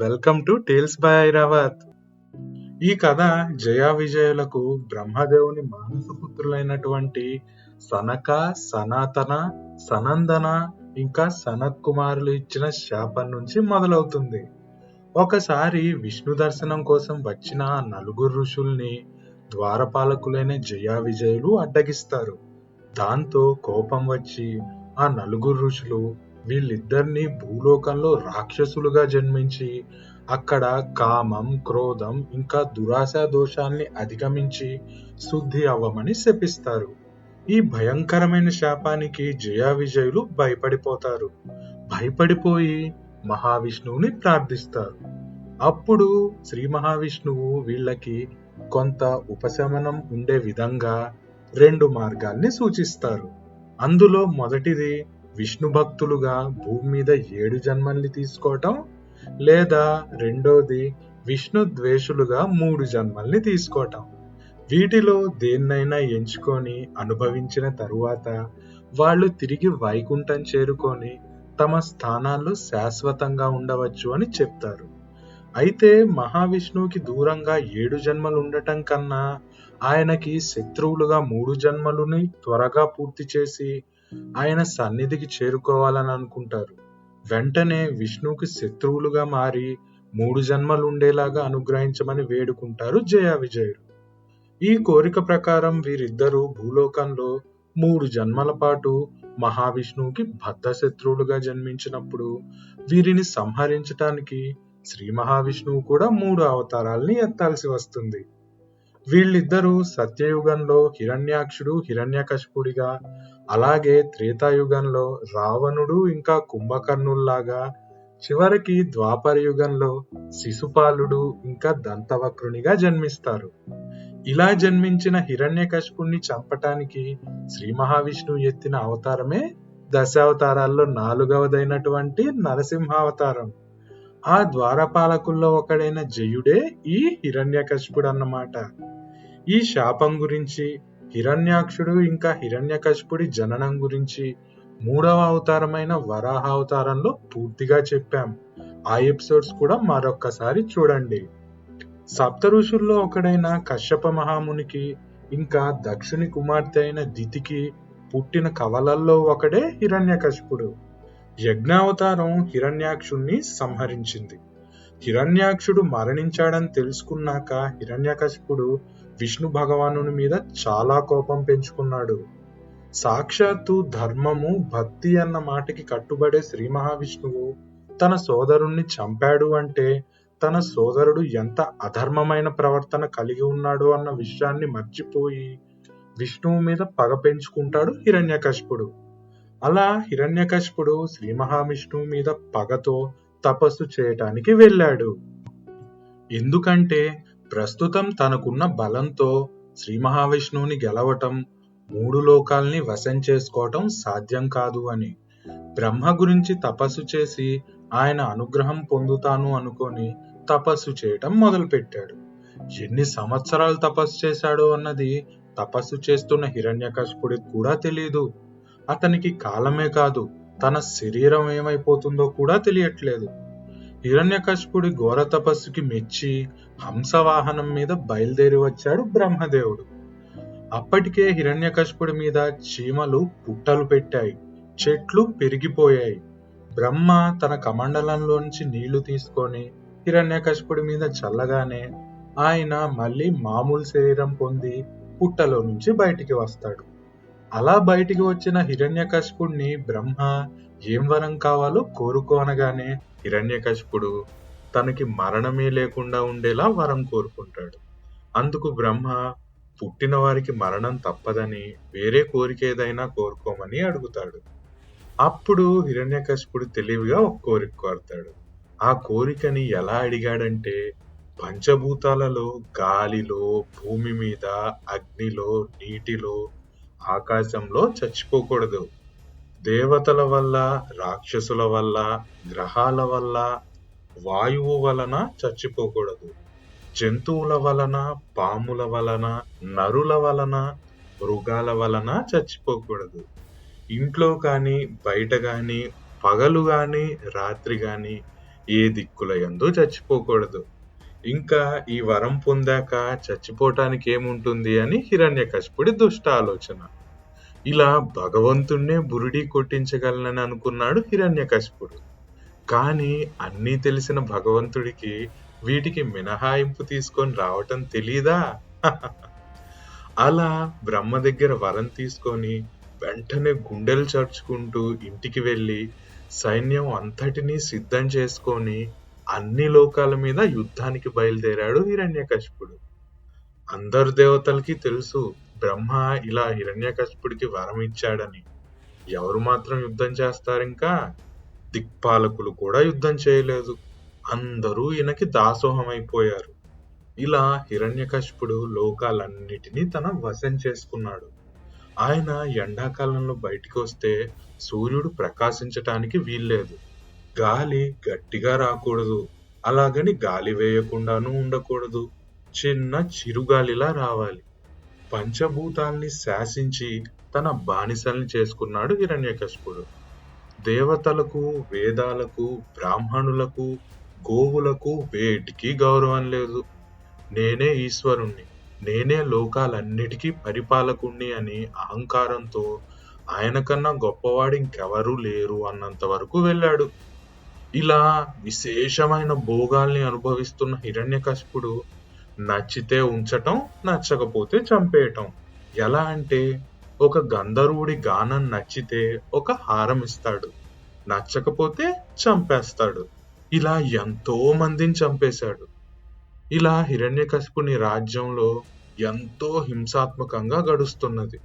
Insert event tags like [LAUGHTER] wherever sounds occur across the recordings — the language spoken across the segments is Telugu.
Welcome to tales by Airavat ఈ కథ జయా విజయులకు బ్రహ్మదేవుని మానసపుత్రులైనటువంటి సనక సనాతన సనందన ఇంకా సనత్ కుమారులు ఇచ్చిన శాపం నుంచి మొదలవుతుంది. ఒకసారి విష్ణు దర్శనం కోసం వచ్చిన నలుగురు ఋషుల్ని ద్వారపాలకులైన జయా విజయులు అడ్డగిస్తారు. దాంతో కోపం వచ్చి ఆ నలుగురు ఋషులు వీళ్ళిద్దరిని భూలోకంలో రాక్షసులుగా జన్మించి అక్కడ కామం క్రోధం ఇంకా దురాశ దోషాల్ని అధిగమించి శుద్ధి అవ్వమని శపిస్తారు. ఈ భయంకరమైన శాపానికి జయా విజయులు భయపడిపోతారు. భయపడిపోయి మహావిష్ణువుని ప్రార్థిస్తారు. అప్పుడు శ్రీ మహావిష్ణువు వీళ్ళకి కొంత ఉపశమనం ఉండే విధంగా రెండు మార్గాల్ని సూచిస్తారు. అందులో మొదటిది విష్ణు భక్తులుగా భూమి మీద ఏడు జన్మల్ని తీసుకోవటం లేదా రెండోది విష్ణు ద్వేషులుగా మూడు జన్మల్ని తీసుకోవటం. వీటిలో దేన్నైనా ఎంచుకొని అనుభవించిన తరువాత వాళ్ళు తిరిగి వైకుంఠం చేరుకొని తమ స్థానాల్లో శాశ్వతంగా ఉండవచ్చు అని చెప్తారు. అయితే మహావిష్ణువుకి దూరంగా ఏడు జన్మలు ఉండటం కన్నా ఆయనకి శత్రువులుగా మూడు జన్మలుని త్వరగా పూర్తి చేసి ఆయన సన్నిధికి చేరుకోవాలని అనుకుంటారు. వెంటనే విష్ణువుకి శత్రువులుగా మారి మూడు జన్మలు ఉండేలాగా అనుగ్రహించమని వేడుకుంటారు జయ విజయుడు ఈ కోరిక ప్రకారం వీరిద్దరూ భూలోకంలో మూడు జన్మల పాటు మహావిష్ణువుకి బద్ధ శత్రువులుగా జన్మించినప్పుడు వీరిని సంహరించటానికి శ్రీ మహావిష్ణువు కూడా మూడు అవతారాల్ని ఎత్తాల్సి వస్తుంది. వీళ్ళిద్దరూ సత్యయుగంలో హిరణ్యాక్షుడు హిరణ్యకశపుడిగా అలాగే త్రేతాయుగంలో రావణుడు ఇంకా కుంభకర్ణుల్లాగా చివరికి ద్వాపర యుగంలో శిశుపాలుడు ఇంకా దంతవక్రునిగా జన్మిస్తారు. ఇలా జన్మించిన హిరణ్యకశపుణ్ణి చంపటానికి శ్రీ మహావిష్ణువు ఎత్తిన అవతారమే దశావతారాల్లో నాలుగవదైనటువంటి నరసింహావతారం. ఆ ద్వారపాలకుల్లో ఒకడైన జయుడే ఈ హిరణ్యకశిపుడు అన్నమాట ఈ శాపం గురించి హిరణ్యాక్షుడు ఇంకా హిరణ్యకశిపుడి జననం గురించి మూడవ అవతారమైన వరాహ అవతారంలో పూర్తిగా చెప్పాం. ఆ ఎపిసోడ్స్ కూడా మరొక్కసారి చూడండి. సప్త ఋషుల్లో ఒకడైన కశ్యప మహామునికి ఇంకా దక్షుని కుమార్తె అయిన దితికి పుట్టిన కవలల్లో ఒకడే హిరణ్యకశిపుడు. యజ్ఞావతారం హిరణ్యాక్షుణ్ణి సంహరించింది. హిరణ్యాక్షుడు మరణించాడని తెలుసుకున్నాక హిరణ్యకశిపుడు విష్ణు భగవానుని మీద చాలా కోపం పెంచుకున్నాడు. సాక్షాత్తు ధర్మము భక్తి అన్న మాటకి కట్టుబడే శ్రీ మహావిష్ణువు తన సోదరుణ్ణి చంపాడు అంటే తన సోదరుడు ఎంత అధర్మమైన ప్రవర్తన కలిగి ఉన్నాడు అన్న విషయాన్ని మర్చిపోయి విష్ణువు మీద పగ పెంచుకుంటాడు హిరణ్యకశిపుడు. అలా హిరణ్యకశిపుడు శ్రీ మహావిష్ణువు మీద పగతో తపస్సు చేయటానికి వెళ్ళాడు. ఎందుకంటే ప్రస్తుతం తనకున్న బలంతో శ్రీ మహావిష్ణువుని గెలవటం మూడు లోకాల్ని వశం చేసుకోవటం సాధ్యం కాదు అని. బ్రహ్మ గురించి తపస్సు చేసి ఆయన అనుగ్రహం పొందుతాను అనుకొని తపస్సు చేయటం మొదలుపెట్టాడు. ఎన్ని సంవత్సరాలు తపస్సు చేశాడో అన్నది తపస్సు చేస్తున్న హిరణ్యకశిపుడికి కూడా తెలియదు అతనికి కాలమే కాదు తన శరీరం ఏమైపోతుందో కూడా తెలియట్లేదు. హిరణ్యకశపుడి ఘోర తపస్సుకి మెచ్చి హంసవాహనం మీద బయలుదేరి వచ్చాడు బ్రహ్మదేవుడు. అప్పటికే హిరణ్యకశపుడి మీద చీమలు పుట్టలు పెట్టాయి. చెట్లు పెరిగిపోయాయి. బ్రహ్మ తన కమండలంలోంచి నీళ్ళు తీసుకొని హిరణ్యకశపుడి మీద చల్లగానే ఆయన మళ్ళీ మామూలు శరీరం పొంది పుట్టలో నుంచి బయటికి వస్తాడు. అలా బయటికి వచ్చిన హిరణ్యకశిపుడిని బ్రహ్మ ఏం వరం కావాలో కోరుకోనగానే హిరణ్యకశిపుడు తనకి మరణమే లేకుండా ఉండేలా వరం కోరుకుంటాడు. అందుకు బ్రహ్మ పుట్టిన వారికి మరణం తప్పదని వేరే కోరిక ఏదైనా కోరుకోమని అడుగుతాడు. అప్పుడు హిరణ్యకశిపుడు తెలివిగా ఒక కోరిక కోరుతాడు. ఆ కోరికని ఎలా అడిగాడంటే పంచభూతాలలో గాలిలో భూమి మీద అగ్నిలో నీటిలో ఆకాశంలో చచ్చిపోకూడదు. దేవతల వల్ల రాక్షసుల వల్ల గ్రహాల వల్ల వాయువు వలన చచ్చిపోకూడదు. జంతువుల వలన పాముల వలన నరుల వలన మృగాల వలన చచ్చిపోకూడదు. ఇంట్లో కానీ బయట కానీ పగలు కానీ రాత్రి కానీ ఏ దిక్కుల ఎందు చచ్చిపోకూడదు. ఇంకా ఈ వరం పొందాక చచ్చిపోవటానికి ఏముంటుంది అని హిరణ్యకశిపుడి దుష్ట ఆలోచన. ఇలా భగవంతుణ్ణే బురిడి కొట్టించగలనని అనుకున్నాడు హిరణ్యకశిపుడు. కానీ అన్నీ తెలిసిన భగవంతుడికి వీటికి మినహాయింపు తీసుకొని రావటం తెలీదా? [LAUGHS] అలా బ్రహ్మ దగ్గర వరం తీసుకొని వెంటనే గుండెలు చర్చుకుంటూ ఇంటికి వెళ్ళి సైన్యం అంతటినీ సిద్ధం చేసుకొని అన్ని లోకాల మీద యుద్ధానికి బయలుదేరాడు హిరణ్యకశిపుడు. అందరు దేవతలకి తెలుసు బ్రహ్మ ఇలా హిరణ్యకశిపుడికి వరం ఇచ్చాడని. ఎవరు మాత్రం యుద్ధం చేస్తారింకా? దిక్పాలకులు కూడా యుద్ధం చేయలేదు. అందరూ ఈయనకి దాసోహం అయిపోయారు ఇలా హిరణ్యకశిపుడు లోకాలన్నిటినీ తన వశం చేసుకున్నాడు. ఆయన ఎండాకాలంలో బయటికి వస్తే సూర్యుడు ప్రకాశించటానికి వీల్లేదు. గాలి గట్టిగా రాకూడదు. అలాగని గాలి వేయకుండానూ ఉండకూడదు. చిన్న చిరుగాలిలా రావాలి. పంచభూతాల్ని శాసించి తన బానిసల్ని చేసుకున్నాడు హిరణ్యకశిపుడు. దేవతలకు వేదాలకు బ్రాహ్మణులకు గోవులకు వేటికి గౌరవం లేదు. నేనే ఈశ్వరుణ్ణి నేనే లోకాలన్నిటికీ పరిపాలకుణ్ణి అని అహంకారంతో ఆయన కన్నా గొప్పవాడు ఇంకెవరూ లేరు అన్నంత వరకు వెళ్ళాడు. ఇలా విశేషమైన భోగాల్ని అనుభవిస్తున్న హిరణ్యకశిపుడు నచ్చితే ఉంచటం నచ్చకపోతే చంపేయటం. ఎలా అంటే ఒక గంధర్వుడి గానం నచ్చితే ఒక హారం ఇస్తాడు నచ్చకపోతే చంపేస్తాడు. ఇలా ఎంతో మందిని చంపేశాడు. ఇలా హిరణ్యకశిపుని రాజ్యంలో ఎంతో హింసాత్మకంగా గడుస్తున్నది.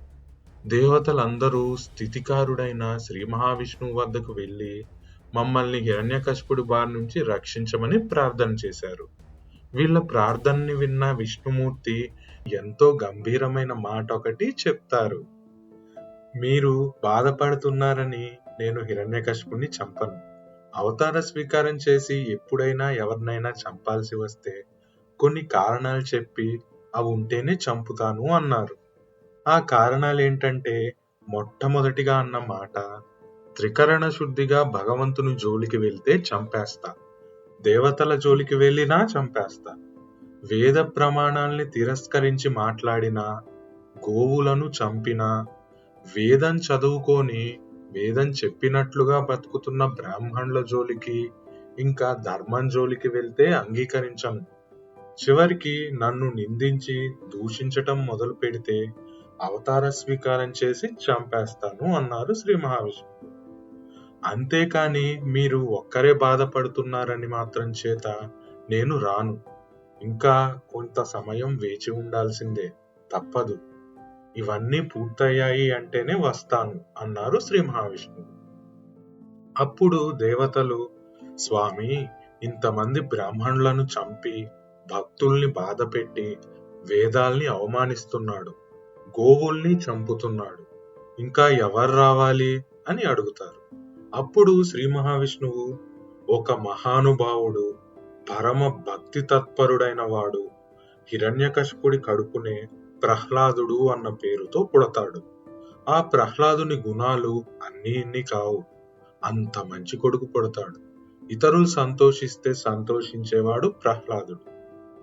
దేవతలందరూ స్థితికారుడైన శ్రీ మహావిష్ణువు వద్దకు వెళ్ళి మమ్మల్ని హిరణ్యకశిపుడి బారి నుంచి రక్షించమని ప్రార్థన చేశారు. వీళ్ళ ప్రార్థనని విన్న విష్ణుమూర్తి ఎంతో గంభీరమైన మాట ఒకటి చెప్తారు. మీరు బాధపడుతున్నారని నేను హిరణ్యకశిపుని చంపను. అవతార స్వీకారం చేసి ఎప్పుడైనా ఎవరినైనా చంపాల్సి వస్తే కొన్ని కారణాలు చెప్పి అవి ఉంటేనే చంపుతాను అన్నారు. ఆ కారణాలు ఏంటంటే మొట్టమొదటిగా అన్న మాట త్రికరణ శుద్ధిగా భగవంతుని జోలికి వెళ్తే చంపేస్తా. దేవతల జోలికి వెళ్ళినా చంపేస్తా. వేద ప్రమాణాల్ని తిరస్కరించి మాట్లాడినా గోవులను చంపినా వేదం చదువుకొని వేదం చెప్పినట్లుగా బతుకుతున్న బ్రాహ్మణుల జోలికి ఇంకా ధర్మం జోలికి వెళ్తే అంగీకరించను చివరికి నన్ను నిందించి దూషించటం మొదలు పెడితే అవతార స్వీకారం చేసి చంపేస్తాను అన్నారు శ్రీ మహావిష్ణువు. అంతేకాని మీరు ఒక్కరే బాధపడుతున్నారని మాత్రం చేత నేను రాను. ఇంకా కొంత సమయం వేచి ఉండాల్సిందే. తప్పదు. ఇవన్నీ పూర్తయ్యాయి అంటేనే వస్తాను అన్నారు శ్రీ మహావిష్ణువు. అప్పుడు దేవతలు స్వామి ఇంతమంది బ్రాహ్మణులను చంపి భక్తుల్ని బాధపెట్టి వేదాల్ని అవమానిస్తున్నాడు గోవుల్ని చంపుతున్నాడు. ఇంకా ఎవరు రావాలి? అని అడుగుతారు. అప్పుడు శ్రీ మహావిష్ణువు ఒక మహానుభావుడు పరమ భక్తి తత్పరుడైన వాడు హిరణ్యకశపుడి కడుపునే ప్రహ్లాదుడు అన్న పేరుతో పుడతాడు. ఆ ప్రహ్లాదుని గుణాలు అన్ని ఇన్ని కావు. అంత మంచి కొడుకు పుడతాడు. ఇతరులు సంతోషిస్తే సంతోషించేవాడు ప్రహ్లాదుడు.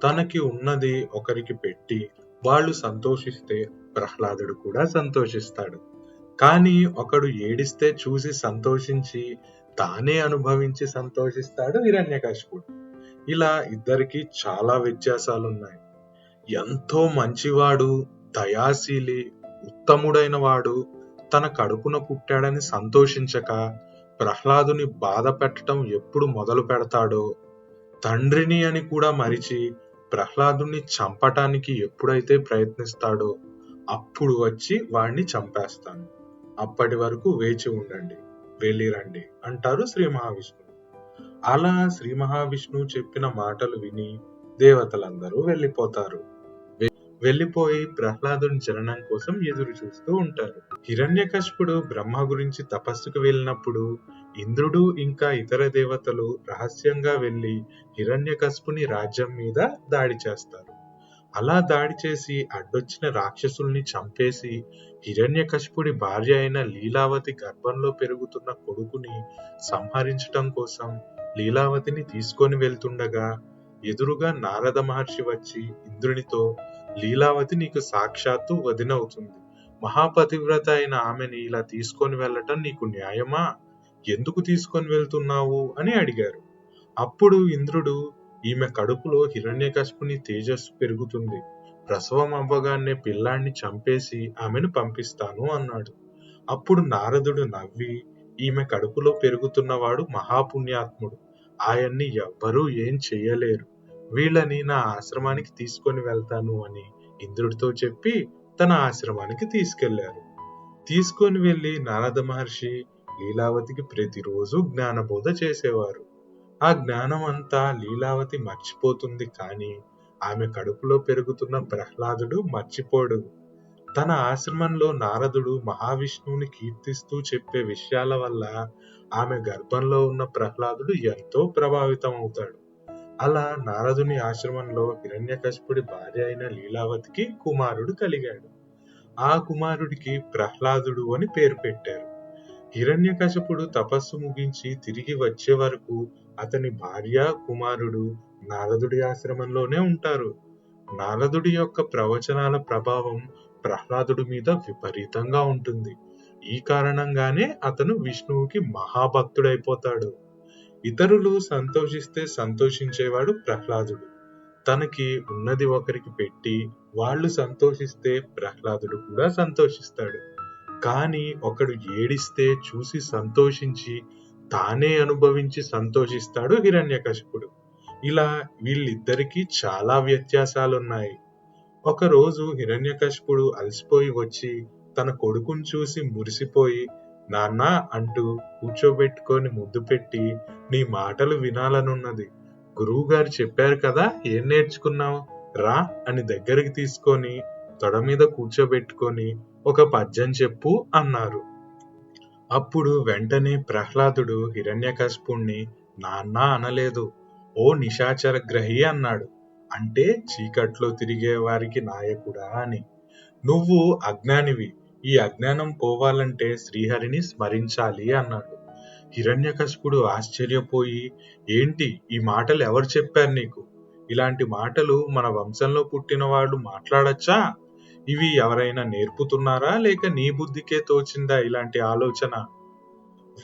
తనకి ఉన్నది ఒకరికి పెట్టి వాళ్ళు సంతోషిస్తే ప్రహ్లాదుడు కూడా సంతోషిస్తాడు. కానీ ఒకడు ఏడిస్తే చూసి సంతోషించి తానే అనుభవించి సంతోషిస్తాడు హిరణ్యకశిపుడు. ఇలా ఇద్దరికి చాలా వ్యత్యాసాలున్నాయి. ఎంతో మంచివాడు దయాశీలి ఉత్తముడైన వాడు తన కడుపున పుట్టాడని సంతోషించక ప్రహ్లాదుని బాధ పెట్టడం ఎప్పుడు మొదలు పెడతాడో తండ్రిని అని కూడా మరిచి ప్రహ్లాదుని చంపటానికి ఎప్పుడైతే ప్రయత్నిస్తాడో అప్పుడు వచ్చి వాణ్ణి చంపేస్తాను అప్పటి వరకు వేచి ఉండండి వెళ్ళిరండి అంటారు శ్రీ మహావిష్ణువు. అలా శ్రీ మహావిష్ణువు చెప్పిన మాటలు విని దేవతలందరూ వెళ్ళిపోతారు. వెళ్ళిపోయి ప్రహ్లాదుని జననం కోసం ఎదురు చూస్తూ ఉంటారు. హిరణ్యకశిపుడు బ్రహ్మ గురించి తపస్సుకు వెళ్ళినప్పుడు ఇంద్రుడు ఇంకా ఇతర దేవతలు రహస్యంగా వెళ్ళి హిరణ్యకశిపుని రాజ్యం మీద దాడి చేస్తారు. అలా దాడి చేసి అడ్డొచ్చిన రాక్షసుల్ని చంపేసి హిరణ్యకశిపుడి భార్య అయిన లీలావతి గర్భంలో పెరుగుతున్న కొడుకుని సంహరించటం కోసం లీలావతిని తీసుకొని వెళ్తుండగా ఎదురుగా నారద మహర్షి వచ్చి ఇంద్రునితో లీలావతి నీకు సాక్షాత్తు వదినవుతుంది మహాపతివ్రత అయిన ఆమెని ఇలా తీసుకొని వెళ్ళటం నీకు న్యాయమా? ఎందుకు తీసుకొని వెళ్తున్నావు? అని అడిగారు. అప్పుడు ఇంద్రుడు ఈమె కడుపులో హిరణ్యకశిపుని తేజస్సు పెరుగుతుంది. ప్రసవం అవ్వగానే పిల్లాన్ని చంపేసి ఆమెను పంపిస్తాను అన్నాడు. అప్పుడు నారదుడు నవ్వి ఈమె కడుపులో పెరుగుతున్నవాడు మహాపుణ్యాత్ముడు. ఆయన్ని ఎవ్వరూ ఏం చెయ్యలేరు. వీళ్ళని నా ఆశ్రమానికి తీసుకొని వెళ్తాను అని ఇంద్రుడితో చెప్పి తన ఆశ్రమానికి తీసుకెళ్ళారు. తీసుకొని వెళ్ళి నారద మహర్షి లీలావతికి ప్రతిరోజు జ్ఞానబోధ చేసేవారు. ఆ జ్ఞానం అంతా లీలావతి మర్చిపోతుంది కానీ ఆమె కడుపులో పెరుగుతున్న ప్రహ్లాదుడు మర్చిపోడు. తన ఆశ్రమంలో నారదుడు మహావిష్ణువుని కీర్తిస్తూ చెప్పే విషయాల వల్ల ఆమె గర్భంలో ఉన్న ప్రహ్లాదుడు ఎంతో ప్రభావితం అవుతాడు అలా నారదుని ఆశ్రమంలో హిరణ్యకశిపుడి భార్య అయిన లీలావతికి కుమారుడు కలిగాడు. ఆ కుమారుడికి ప్రహ్లాదుడు అని పేరు పెట్టారు. హిరణ్యకశపుడు తపస్సు ముగించి తిరిగి వచ్చే వరకు అతని భార్య కుమారుడు నారదుడి ఆశ్రమంలోనే ఉంటారు. నారదుడి యొక్క ప్రవచనాల ప్రభావం ప్రహ్లాదుడి మీద విపరీతంగా ఉంటుంది. ఈ కారణంగానే అతను విష్ణువుకి మహాభక్తుడైపోతాడు. ఇతరులు సంతోషిస్తే సంతోషించేవాడు ప్రహ్లాదుడు. తనకి ఉన్నది ఒకరికి పెట్టి వాళ్ళు సంతోషిస్తే ప్రహ్లాదుడు కూడా సంతోషిస్తాడు. కానీ ఒకడు ఏడిస్తే చూసి సంతోషించి తానే అనుభవించి సంతోషిస్తాడు హిరణ్యకశిపుడు. ఇలా వీళ్ళిద్దరికీ చాలా వ్యత్యాసాలున్నాయి. ఒకరోజు హిరణ్యకశిపుడు అలసిపోయి వచ్చి తన కొడుకుని చూసి మురిసిపోయి నాన్న అంటూ కూర్చోబెట్టుకొని ముద్దు పెట్టి నీ మాటలు వినాలనున్నది. గురువుగారు చెప్పారు కదా ఏం నేర్చుకున్నావు? రా అని దగ్గరికి తీసుకొని తొడ మీద కూర్చోబెట్టుకొని ఒక పద్యం చెప్పు అన్నారు. అప్పుడు వెంటనే ప్రహ్లాదుడు హిరణ్యకశిపుణ్ణి నాన్నా అనలేదు. ఓ నిశాచర గ్రహి అన్నాడు. అంటే చీకట్లో తిరిగే వారికి నాయకుడా అని. నువ్వు అజ్ఞానివి. ఈ అజ్ఞానం పోవాలంటే శ్రీహరిని స్మరించాలి అన్నాడు. హిరణ్యకశిపుడు ఆశ్చర్యపోయి ఏంటి? ఈ మాటలు ఎవరు చెప్పారు నీకు? ఇలాంటి మాటలు మన వంశంలో పుట్టిన వాళ్ళు మాట్లాడచ్చా? ఇవి ఎవరైనా నేర్పుతున్నారా? లేక నీ బుద్ధికే తోచిందా ఇలాంటి ఆలోచన?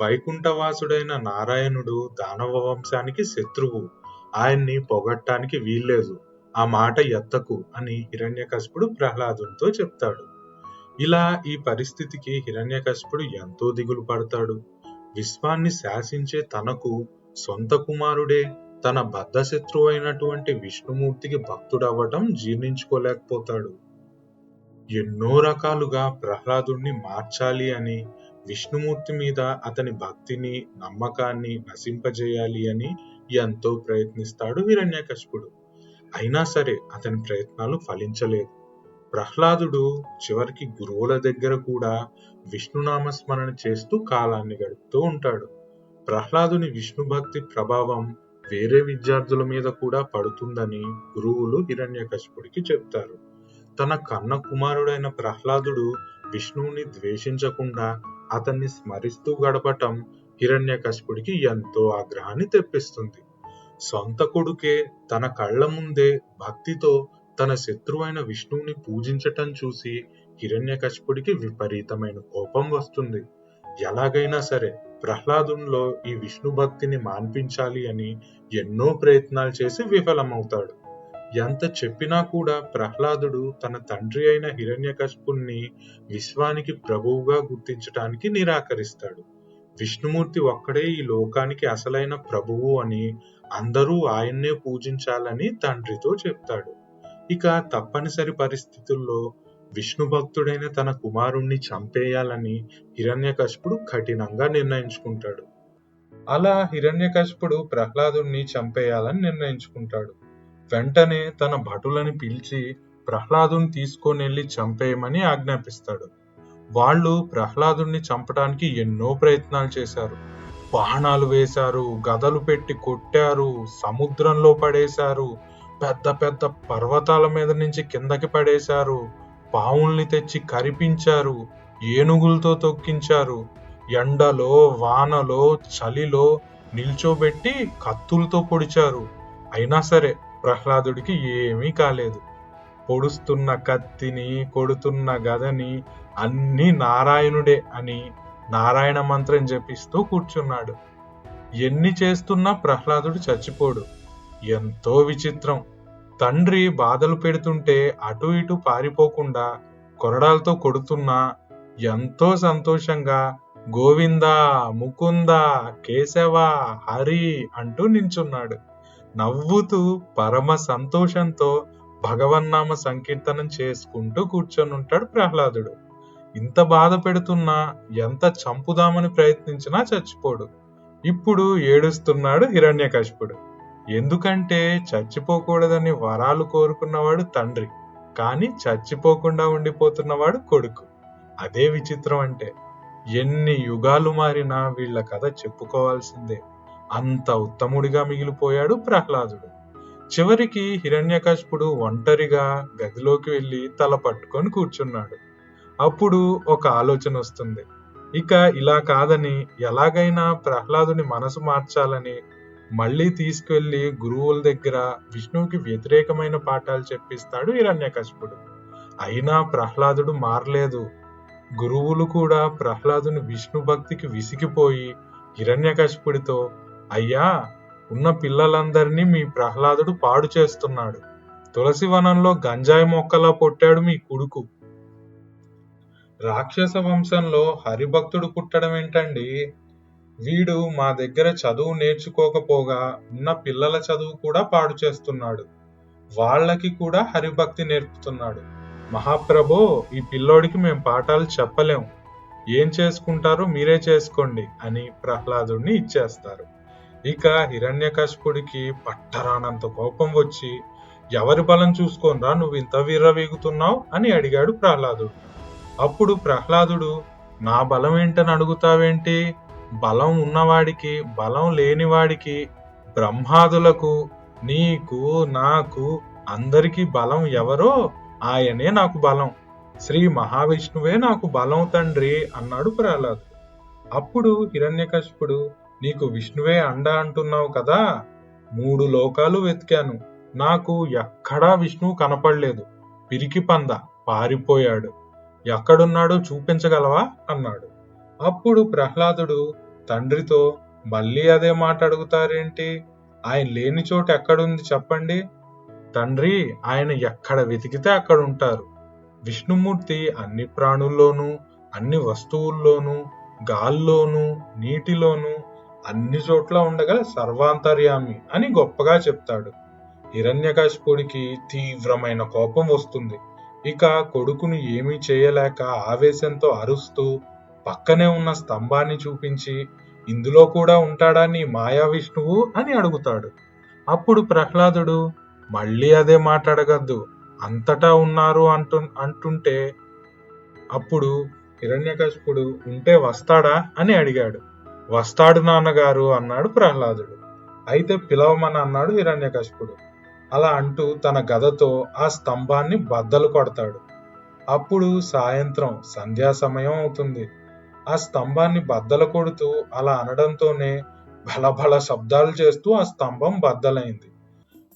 వైకుంఠవాసుడైన నారాయణుడు దానవ వంశానికి శత్రువు. ఆయన్ని పొగట్టానికి వీల్లేదు. ఆ మాట ఎత్తకు అని హిరణ్యకశపుడు ప్రహ్లాదునితో చెప్తాడు. ఇలా ఈ పరిస్థితికి హిరణ్యకశపుడు ఎంతో దిగులు పడతాడు. విశ్వాన్ని శాసించే తనకు సొంత కుమారుడే తన బద్ధశత్రువు అయినటువంటి విష్ణుమూర్తికి భక్తుడవ్వటం జీర్ణించుకోలేకపోతాడు. ఎన్నో రకాలుగా ప్రహ్లాదుణ్ణి మార్చాలి అని విష్ణుమూర్తి మీద అతని భక్తిని నమ్మకాన్ని నశింపజేయాలి అని ఎంతో ప్రయత్నిస్తాడు హిరణ్యకశిపుడు. అయినా సరే అతని ప్రయత్నాలు ఫలించలేదు. ప్రహ్లాదుడు చివరికి గురువుల దగ్గర కూడా విష్ణునామస్మరణ చేస్తూ కాలాన్ని గడుపుతూ ఉంటాడు. ప్రహ్లాదుని విష్ణు భక్తి ప్రభావం వేరే విద్యార్థుల మీద కూడా పడుతుందని గురువులు హిరణ్యకశిపుడికి చెప్తారు తన కన్న కుమారుడైన ప్రహ్లాదుడు విష్ణువుని ద్వేషించకుండా అతన్ని స్మరిస్తూ గడపటం హిరణ్యకశిపుడికి ఎంతో ఆగ్రహాన్ని తెప్పిస్తుంది. సొంత కొడుకే తన కళ్ళ ముందే భక్తితో తన శత్రువైన విష్ణువుని పూజించటం చూసి హిరణ్యకశిపుడికి విపరీతమైన కోపం వస్తుంది. ఎలాగైనా సరే ప్రహ్లాదుల్లో ఈ విష్ణు భక్తిని మాన్పించాలి అని ఎన్నో ప్రయత్నాలు చేసి విఫలమవుతాడు. ఎంత చెప్పినా కూడా ప్రహ్లాదుడు తన తండ్రి అయిన హిరణ్యకశపుణ్ణి విశ్వానికి ప్రభువుగా గుర్తించటానికి నిరాకరిస్తాడు. విష్ణుమూర్తి ఒక్కడే ఈ లోకానికి అసలైన ప్రభువు అని అందరూ ఆయన్నే పూజించాలని తండ్రితో చెప్తాడు. ఇక తప్పనిసరి పరిస్థితుల్లో విష్ణు భక్తుడైన తన కుమారుణ్ణి చంపేయాలని హిరణ్యకశపుడు కఠినంగా నిర్ణయించుకుంటాడు. అలా హిరణ్యకశపుడు ప్రహ్లాదుణ్ణి చంపేయాలని నిర్ణయించుకుంటాడు. వెంటనే తన భటులని పిలిచి ప్రహ్లాదుని తీసుకొని వెళ్ళి చంపేయమని ఆజ్ఞాపిస్తాడు. వాళ్ళు ప్రహ్లాదుణ్ణి చంపడానికి ఎన్నో ప్రయత్నాలు చేశారు. బాణాలు వేశారు గదలు పెట్టి కొట్టారు సముద్రంలో పడేశారు పెద్ద పెద్ద పర్వతాల మీద నుంచి కిందకి పడేశారు పావుల్ని తెచ్చి కరిపించారు ఏనుగులతో తొక్కించారు ఎండలో వానలో చలిలో నిల్చోబెట్టి కత్తులతో పొడిచారు. అయినా సరే ప్రహ్లాదుడికి ఏమీ కాలేదు. పొడుస్తున్న కత్తిని కొడుతున్న గదని అన్ని నారాయణుడే అని నారాయణ మంత్రం జపిస్తూ కూర్చున్నాడు. ఎన్ని చేస్తున్నా ప్రహ్లాదుడు చచ్చిపోడు. ఎంతో విచిత్రం. తండ్రి బాధలు పెడుతుంటే అటు ఇటు పారిపోకుండా కొరడాలతో కొడుతున్నా ఎంతో సంతోషంగా గోవింద ముకుంద కేశవ హరి అంటూ నించున్నాడు. నవ్వుతూ పరమ సంతోషంతో భగవన్నామ సంకీర్తనం చేసుకుంటూ కూర్చొని ఉంటాడు ప్రహ్లాదుడు. ఇంత బాధ పెడుతున్నా ఎంత చంపుదామని ప్రయత్నించినా చచ్చిపోడు. ఇప్పుడు ఏడుస్తున్నాడు హిరణ్యకశిపుడు. ఎందుకంటే చచ్చిపోకూడదని వరాలు కోరుకున్నవాడు తండ్రి కానీ చచ్చిపోకుండా ఉండిపోతున్నవాడు కొడుకు. అదే విచిత్రం అంటే ఎన్ని యుగాలు మారినా వీళ్ళ కథ చెప్పుకోవాల్సిందే. అంత ఉత్తముడిగా మిగిలిపోయాడు ప్రహ్లాదుడు. చివరికి హిరణ్యకశపుడు ఒంటరిగా గదిలోకి వెళ్ళి తల పట్టుకొని కూర్చున్నాడు. అప్పుడు ఒక ఆలోచన వస్తుంది. ఇక ఇలా కాదని ఎలాగైనా ప్రహ్లాదుని మనసు మార్చాలని మళ్ళీ తీసుకువెళ్ళి గురువుల దగ్గర విష్ణువుకి వ్యతిరేకమైన పాఠాలు చెప్పిస్తాడు హిరణ్యకశిపుడు. అయినా ప్రహ్లాదుడు మారలేదు. గురువులు కూడా ప్రహ్లాదుని విష్ణు భక్తికి విసిగిపోయి హిరణ్యకశపుడితో అయ్యా ఉన్న పిల్లలందరినీ మీ ప్రహ్లాదుడు పాడు చేస్తున్నాడు. తులసి వనంలో గంజాయి మొక్కలా పొట్టాడు మీ కొడుకు. రాక్షస వంశంలో హరిభక్తుడు పుట్టడం ఏంటండి? వీడు మా దగ్గర చదువు నేర్చుకోకపోగా ఉన్న పిల్లల చదువు కూడా పాడు చేస్తున్నాడు. వాళ్ళకి కూడా హరిభక్తి నేర్పుతున్నాడు. మహాప్రభో ఈ పిల్లోడికి మేము పాఠాలు చెప్పలేం. ఏం చేసుకుంటారో మీరే చేసుకోండి అని ప్రహ్లాదుడిని ఇచ్చేస్తారు. ఇక హిరణ్యకశపుడికి పట్టరానంత కోపం వచ్చి ఎవరి బలం చూసుకోనరా నువ్వు ఇంత వీర్రవీగుతున్నావు? అని అడిగాడు ప్రహ్లాదుడు. అప్పుడు ప్రహ్లాదుడు నా బలం ఏంటని అడుగుతావేంటి? బలం ఉన్నవాడికి బలం లేనివాడికి బ్రహ్మాదులకు నీకు నాకు అందరికీ బలం ఎవరో ఆయనే నాకు బలం. శ్రీ మహావిష్ణువే నాకు బలం తండ్రి అన్నాడు ప్రహ్లాదుడు. అప్పుడు హిరణ్యకశిపుడు నీకు విష్ణువే అండ అంటున్నావు కదా? మూడు లోకాలు వెతికాను. నాకు ఎక్కడా విష్ణువు కనపడలేదు. పిరికి పంద పారిపోయాడు. ఎక్కడున్నాడో చూపించగలవా? అన్నాడు. అప్పుడు ప్రహ్లాదుడు తండ్రితో మళ్ళీ అదే మాట అడుగుతారేంటి? ఆయన లేని చోటు ఎక్కడుంది చెప్పండి? తండ్రి ఆయన ఎక్కడ వెతికితే అక్కడ ఉంటారు విష్ణుమూర్తి అన్ని ప్రాణుల్లోనూ అన్ని వస్తువుల్లోనూ గాల్లోనూ నీటిలోనూ అన్ని చోట్ల ఉండగా సర్వాంతర్యామి అని గొప్పగా చెప్తాడు. హిరణ్యకాశపుడికి తీవ్రమైన కోపం వస్తుంది. ఇక కొడుకును ఏమీ చేయలేక ఆవేశంతో అరుస్తూ పక్కనే ఉన్న స్తంభాన్ని చూపించి ఇందులో కూడా ఉంటాడా నీ మాయా విష్ణువు? అని అడుగుతాడు. అప్పుడు ప్రహ్లాదుడు మళ్ళీ అదే మాట్లాడగద్దు. అంతటా ఉన్నారు అంటు అంటుంటే అప్పుడు హిరణ్యకశిపుడు ఉంటే వస్తాడా? అని అడిగాడు. వస్తాడు నాన్నగారు అన్నాడు ప్రహ్లాదుడు. అయితే పిలవమని అన్నాడు హిరణ్యకశిపుడు. అలా అంటూ తన గదతో ఆ స్తంభాన్ని బద్దలు కొడతాడు. అప్పుడు సాయంత్రం సంధ్యా సమయం అవుతుంది. ఆ స్తంభాన్ని బద్దలు కొడుతూ అలా అనడంతోనే బలబల శబ్దాలు చేస్తూ ఆ స్తంభం బద్దలైంది.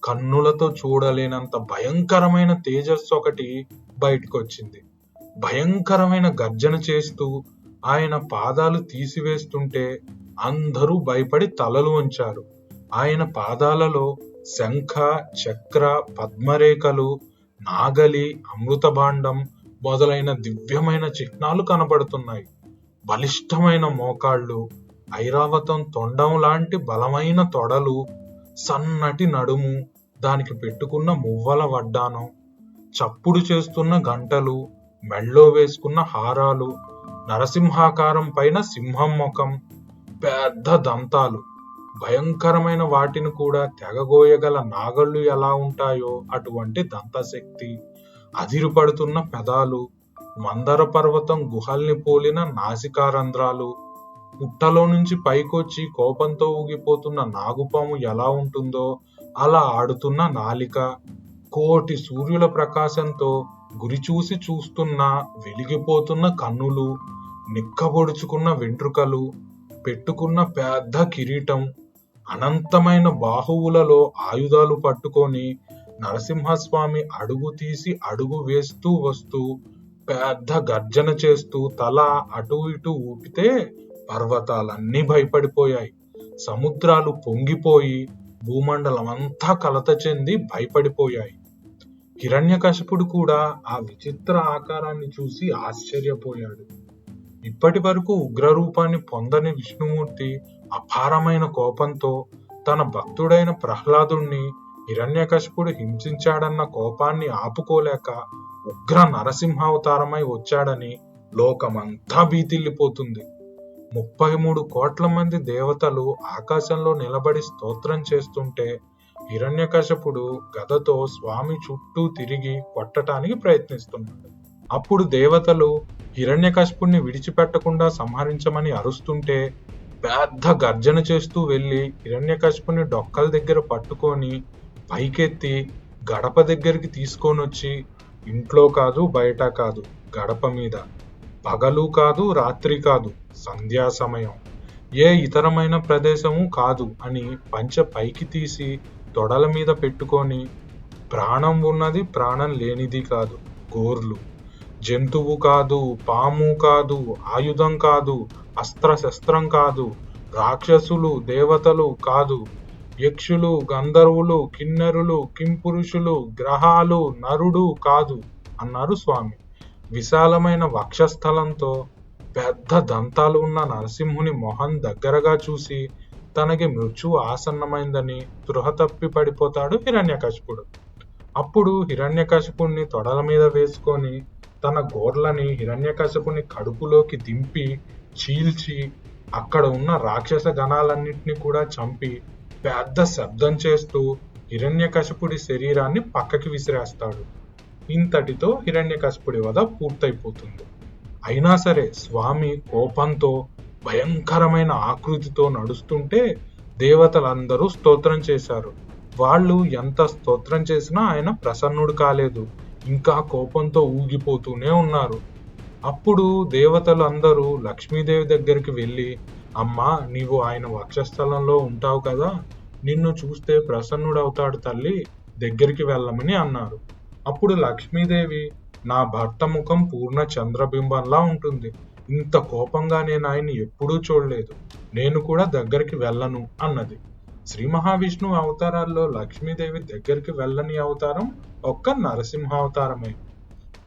కన్నులతో చూడలేనంత భయంకరమైన తేజస్సు ఒకటి బయటకొచ్చింది. భయంకరమైన గర్జన చేస్తూ ఆయన పాదాలు తీసివేస్తుంటే అందరూ భయపడి తలలు వంచారు. ఆయన పాదాలలో శంఖ చక్ర పద్మరేఖలు నాగలి అమృతభాండం మొదలైన దివ్యమైన చిహ్నాలు కనబడుతున్నాయి. బలిష్టమైన మోకాళ్ళు ఐరావతం తొండం లాంటి బలమైన తొడలు సన్నటి నడుము దానికి పెట్టుకున్న మువ్వల వడ్డానం చప్పుడు చేస్తున్న గంటలు మెళ్ళో వేసుకున్న హారాలు నరసింహాకారం పైన సింహం ముఖం పెద్ద దంతాలు. భయంకరమైన వాటిని కూడా తెగగోయగల నాగళ్ళు ఎలా ఉంటాయో అటువంటి దంతశక్తి. అదిరిపడుతున్న పెదాలు మందర పర్వతం గుహల్ని పోలిన నాసికారంధ్రాలు. పుట్టలో నుంచి పైకొచ్చి కోపంతో ఊగిపోతున్న నాగుపాము ఎలా ఉంటుందో అలా ఆడుతున్న నాలిక. కోటి సూర్యుల ప్రకాశంతో గురి చూసి చూస్తున్న వెలిగిపోతున్న కన్నులు నిక్కబొడుచుకున్న వెంట్రుకలు పెట్టుకున్న పెద్ద కిరీటం అనంతమైన బాహువులలో ఆయుధాలు పట్టుకొని నరసింహస్వామి అడుగు తీసి అడుగు వేస్తూ వస్తూ పెద్ద గర్జన చేస్తూ తల అటు ఇటు ఊపితే పర్వతాలన్నీ భయపడిపోయాయి. సముద్రాలు పొంగిపోయి భూమండలం అంతా కలత చెంది భయపడిపోయాయి. హిరణ్యకశపుడు కూడా ఆ విచిత్ర ఆకారాన్ని చూసి ఆశ్చర్యపోయాడు. ఇప్పటి వరకు ఉగ్రరూపాన్ని పొందని విష్ణుమూర్తి అపారమైన కోపంతో తన భక్తుడైన ప్రహ్లాదుణ్ణి హిరణ్యకశపుడు హింసించాడన్న కోపాన్ని ఆపుకోలేక ఉగ్ర నరసింహావతారమై వచ్చాడని లోకమంతా భీతిల్లిపోతుంది. ముప్పై మూడు కోట్ల మంది దేవతలు ఆకాశంలో నిలబడి స్తోత్రం చేస్తుంటే హిరణ్యకశపుడు గదతో స్వామి చుట్టూ తిరిగి కొట్టటానికి ప్రయత్నిస్తున్నాడు అప్పుడు దేవతలు హిరణ్యకశపుణ్ణి విడిచిపెట్టకుండా సంహరించమని అరుస్తుంటే పెద్ద గర్జన చేస్తూ వెళ్ళి హిరణ్యకశపుని డొక్కల దగ్గర పట్టుకొని పైకెత్తి గడప దగ్గరికి తీసుకొని వచ్చి ఇంట్లో కాదు బయట కాదు గడప మీద. పగలు కాదు రాత్రి కాదు సంధ్యా సమయం. ఏ ఇతరమైన ప్రదేశము కాదు అని పంచ పైకి తీసి తొడల మీద పెట్టుకొని ప్రాణం ఉన్నది ప్రాణం లేనిది కాదు గోర్లు. జంతువు కాదు పాము కాదు ఆయుధం కాదు అస్త్ర శస్త్రం కాదు రాక్షసులు దేవతలు కాదు. యక్షులు గంధర్వులు కిన్నెరులు కింపురుషులు గ్రహాలు నరుడు కాదు అన్నారు స్వామి. విశాలమైన వక్షస్థలంతో పెద్ద దంతాలు ఉన్న నరసింహుని మొహం దగ్గరగా చూసి తనకి మృత్యువు ఆసన్నమైందని దృహ తప్పి పడిపోతాడు హిరణ్యకశిపుడు. అప్పుడు హిరణ్యకశిపుణ్ణి తొడల మీద వేసుకొని తన గోర్లని హిరణ్యకశిపుని కడుపులోకి దింపి చీల్చి అక్కడ ఉన్న రాక్షస గణాలన్నింటినీ కూడా చంపి పెద్ద శబ్దం చేస్తూ హిరణ్యకశపుడి శరీరాన్ని పక్కకి విసిరేస్తాడు. ఇంతటితో హిరణ్యకశపుడి వధ పూర్తయిపోతుంది. అయినా సరే స్వామి కోపంతో భయంకరమైన ఆకృతితో నడుస్తుంటే దేవతలందరూ స్తోత్రం చేశారు. వాళ్ళు ఎంత స్తోత్రం చేసినా ఆయన ప్రసన్నుడు కాలేదు. ఇంకా కోపంతో ఊగిపోతూనే ఉన్నారు. అప్పుడు దేవతలు అందరూ లక్ష్మీదేవి దగ్గరికి వెళ్ళి అమ్మా నీవు ఆయన వక్షస్థలంలో ఉంటావు కదా నిన్ను చూస్తే ప్రసన్నుడవుతాడు తల్లి దగ్గరికి వెళ్ళమని అన్నారు. అప్పుడు లక్ష్మీదేవి నా భర్త ముఖం పూర్ణ చంద్రబింబంలా ఉంటుంది. ఇంత కోపంగా నేను ఆయన్ని ఎప్పుడూ చూడలేదు. నేను కూడా దగ్గరికి వెళ్ళను అన్నది. శ్రీ మహావిష్ణువు అవతారాల్లో లక్ష్మీదేవి దగ్గరికి వెళ్ళని అవతారం ఒక్క నరసింహ అవతారమే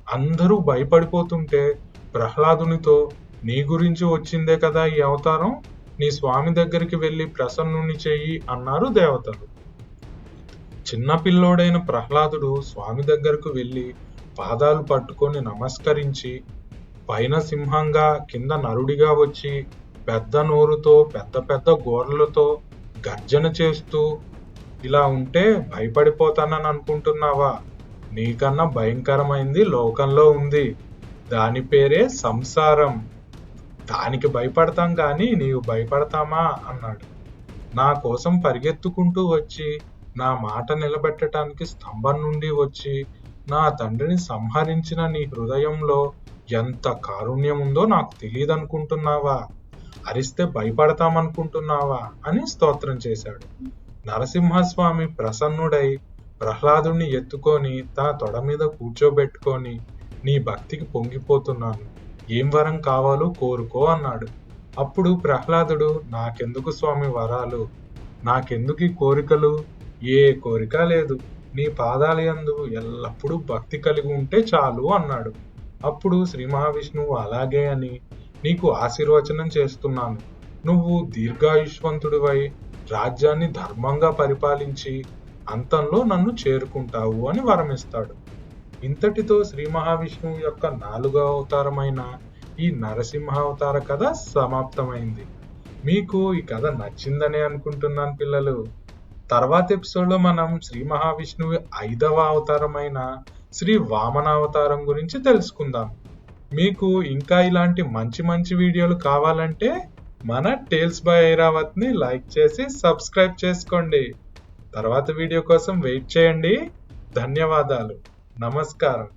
అందరూ భయపడిపోతుంటే ప్రహ్లాదునితో నీ గురించి వచ్చిందే కదా ఈ అవతారం? నీ స్వామి దగ్గరికి వెళ్ళి ప్రసన్నుని చెయ్యి అన్నారు దేవతలు. చిన్న పిల్లోడైన ప్రహ్లాదుడు స్వామి దగ్గరకు వెళ్ళి పాదాలు పట్టుకొని నమస్కరించి పైన సింహంగా కింద నరుడిగా వచ్చి పెద్ద నోరుతో పెద్ద పెద్ద గోర్లతో గర్జన చేస్తూ ఇలా ఉంటే భయపడిపోతానని అనుకుంటున్నావా? నీకన్నా భయంకరమైంది లోకంలో ఉంది. దాని పేరే సంసారం. దానికి భయపడతాం కానీ నీవు భయపడతామా అన్నాడు. నా కోసం పరిగెత్తుకుంటూ వచ్చి నా మాట నిలబెట్టడానికి స్తంభం నుండి వచ్చి నా తండ్రిని సంహరించిన నీ హృదయంలో ఎంత కారుణ్యం ఉందో నాకు తెలియదనుకుంటున్నావా? అరిస్తే భయపడతామనుకుంటున్నావా? అని స్తోత్రం చేశాడు. నరసింహస్వామి ప్రసన్నుడై ప్రహ్లాదుణ్ణి ఎత్తుకొని తన తొడ మీద కూర్చోబెట్టుకొని నీ భక్తికి పొంగిపోతున్నాను. ఏం వరం కావాలో కోరుకో అన్నాడు. అప్పుడు ప్రహ్లాదుడు నాకెందుకు స్వామి వరాలు? నాకెందుకు ఈ కోరికలు? ఏ కోరిక లేదు. నీ పాదాలయందు ఎల్లప్పుడూ భక్తి కలిగి ఉంటే చాలు అన్నాడు. అప్పుడు శ్రీ మహావిష్ణువు అలాగే అని నీకు ఆశీర్వచనం చేస్తున్నాను. నువ్వు దీర్ఘాయుష్వంతుడివై రాజ్యాన్ని ధర్మంగా పరిపాలించి అంతంలో నన్ను చేరుకుంటావు అని వరమిస్తాడు. ఇంతటితో శ్రీ మహావిష్ణువు యొక్క నాలుగో అవతారమైన ఈ నరసింహ అవతార కథ సమాప్తమైంది. మీకు ఈ కథ నచ్చిందనే అనుకుంటున్నాను పిల్లలు. తర్వాత ఎపిసోడ్లో మనం శ్రీ మహావిష్ణువు ఐదవ అవతారమైన శ్రీ వామన అవతారం గురించి తెలుసుకుందాం. మీకు ఇంకా ఇలాంటి మంచి మంచి వీడియోలు కావాలంటే మన టేల్స్ బై ఐరావత్ని లైక్ చేసి సబ్స్క్రైబ్ చేసుకోండి. తర్వాత వీడియో కోసం వెయిట్ చేయండి. ధన్యవాదాలు. నమస్కారం.